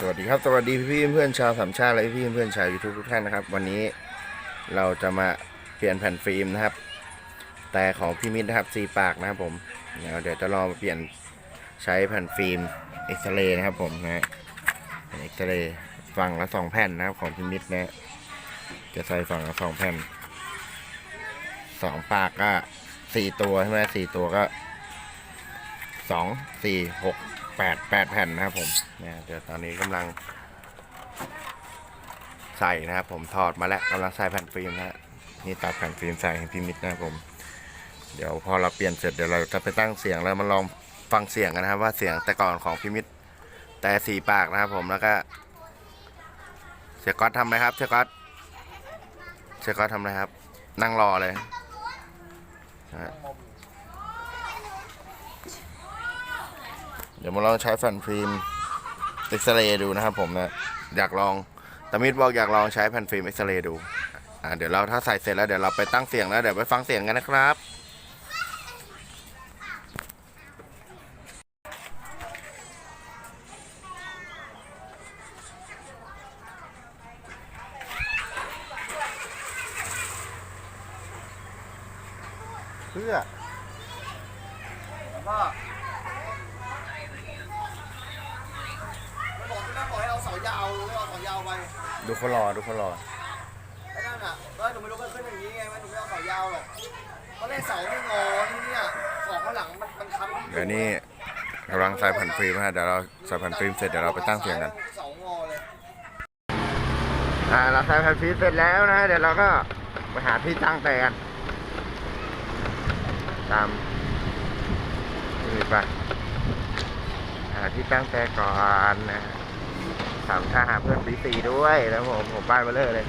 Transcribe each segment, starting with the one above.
สวัสดีครับ สวัสดีพี่เพื่อนชาวสามชาติและพี่เพื่อนชาวยูทูบทุกท่านนะครับ วันนี้เราจะมาเปลี่ยนแผ่นฟิล์มนะครับ แต่ของพี่มิตรนะครับสีปากนะครับผมเดี๋ยวเดี๋ยวจะลองเปลี่ยนใช้แผ่นฟิล์มเอ็กซเรย์นะครับผมนะฮะเอ็กซเรย์ฝั่งละสองแผ่นนะครับของพี่มิตรนะจะใส่ฝั่งละสองแผ่นสองปากก็สี่ตัวใช่ไหมสี่ตัวก็สองสี่หก แปดแปดแผ่นนะครับผมเนี่ยเดี๋ยวตอนนี้กำลัง ใส่นะครับผมถอดมาแล้วกำลังใส่แผ่นฟิล์มนะฮะนี่ตัดแผ่นฟิล์มใส่ให้พี่มิตรนะครับผม เดี๋ยวพอเราเปลี่ยนเสร็จเดี๋ยวเราจะไปตั้งเสียงแล้วมาลองฟังเสียงกันนะครับ ว่าเสียงแต่ก่อนของพี่มิตรแต่สีปากนะครับผมแล้วก็ เสียก๊อตทำไหมครับเสียก๊อตเสียก๊อตทำอะไรครับ นั่งรอเลยนะฮะ เดี๋ยวมาลองใช้แผ่นฟิล์มเอ็กซเรย์ดูนะครับผมนะ อยากลองตามิดบอกอยากลองใช้แผ่นฟิล์มเอ็กซเรย์ดู อ่าเดี๋ยวเราถ้าใส่เสร็จแล้วเดี๋ยวเราไปตั้งเสียงแล้วเดี๋ยวไปฟังเสียงกันนะครับเพื่อแล้วก็ไม่บอกไม่ต้องบอกให้เอาเสายาวไม่เอาเสายาว ไปดูเขารอดูเขารอไอ้นั่นอะเออหนูไม่รู้มันขึ้นอย่างนี้ไงมันหนูไม่เอาเสายาวหรอกเพราะเลขเสาไม่งอที่เนี่ยของข้างหลังมันมันค้ำเดี๋ยวนี้กำลังใส่แผ่นฟิล์มนะฮะเดี๋ยวเราใส่แผ่นฟิล์มเสร็จเดี๋ยวเราไปตั้งเสียงกันเสางอเลยอ่าเราใส่แผ่นฟิล์มเสร็จแล้วนะเดี๋ยวเราก็ไปหาที่ตั้งแต่กันตามนี่ไปหาที่ตั้งแต่ก่อนนะ ถามถ้าหาเพื่อนปีสี่ด้วยแล้วผมผมป้ายมาเลยเลย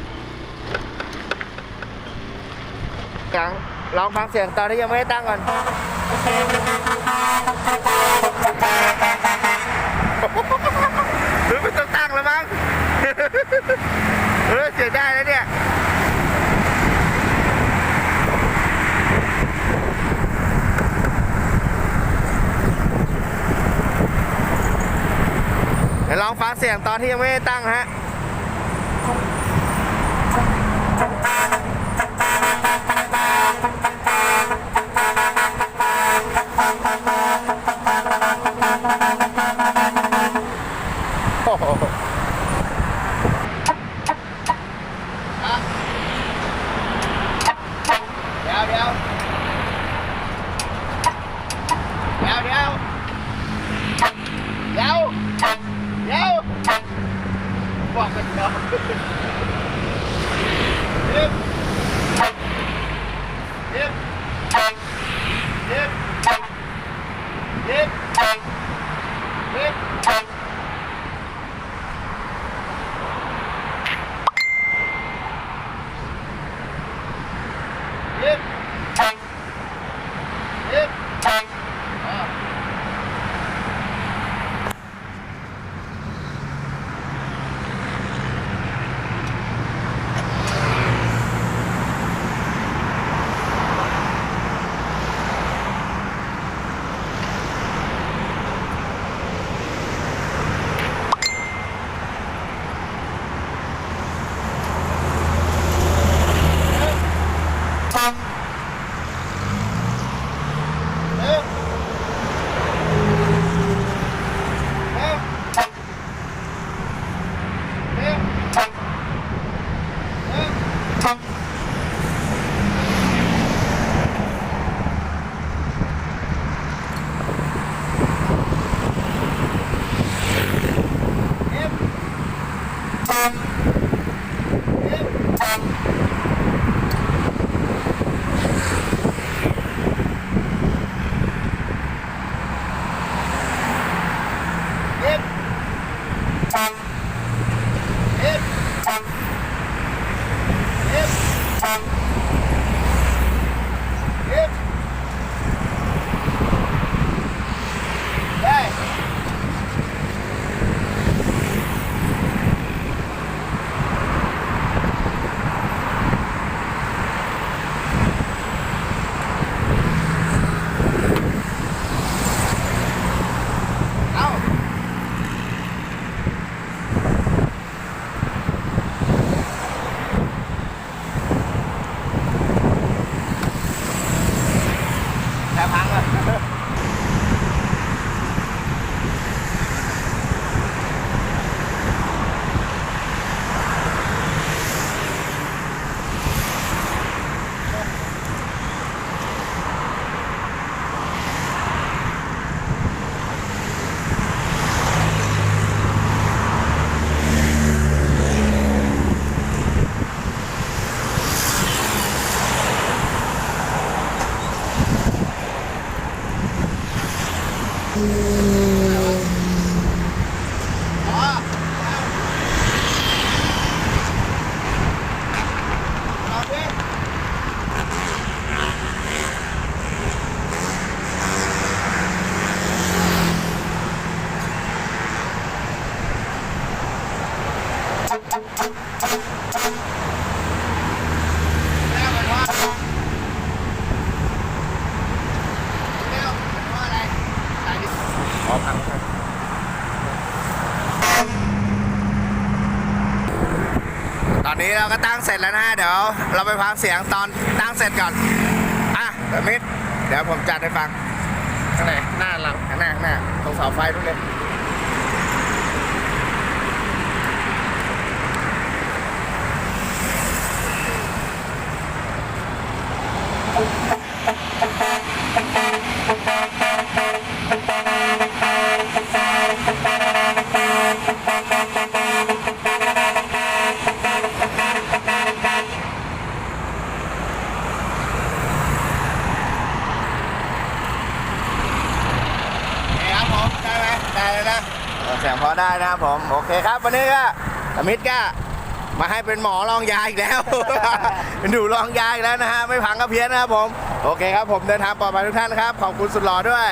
ยังลองฟังเสียงตอนที่ยังไม่ได้ตั้งก่อน หรือไม่ต้องตั้งแล้วมั้ง เออเสียได้แล้วเนี่ย ดี๋ยวลองฟังเสียงตอนที่ยังไม่ได้ตั้งฮะโอ้โห อ๋อพังครับตอนนี้เราก็ตั้งเสร็จแล้วนะฮะเดี๋ยว เราไปฟังเสียงตอนตั้งเสร็จก่อน อะเดี๋ยวมิดเดี๋ยวผมจัดให้ฟังข้างไหนหน้าหลังข้างหน้าข้างหน้าตรงเสาไฟทุกเลย นี่ครับผมได้ไหม ได้เลยนะเออเสียงพอ ได้นะครับผมโอเคครับ วันนี้ก็อมิตรก็มาให้เป็นหมอรองยาอีกแล้ว เป็นดูรองยาอีกแล้วนะฮะไม่พังก็เพี้ยนนะครับผมโอเคครับผมเดินทางปลอดภัยทุกท่านนะครับขอบคุณสุดหล่อด้วย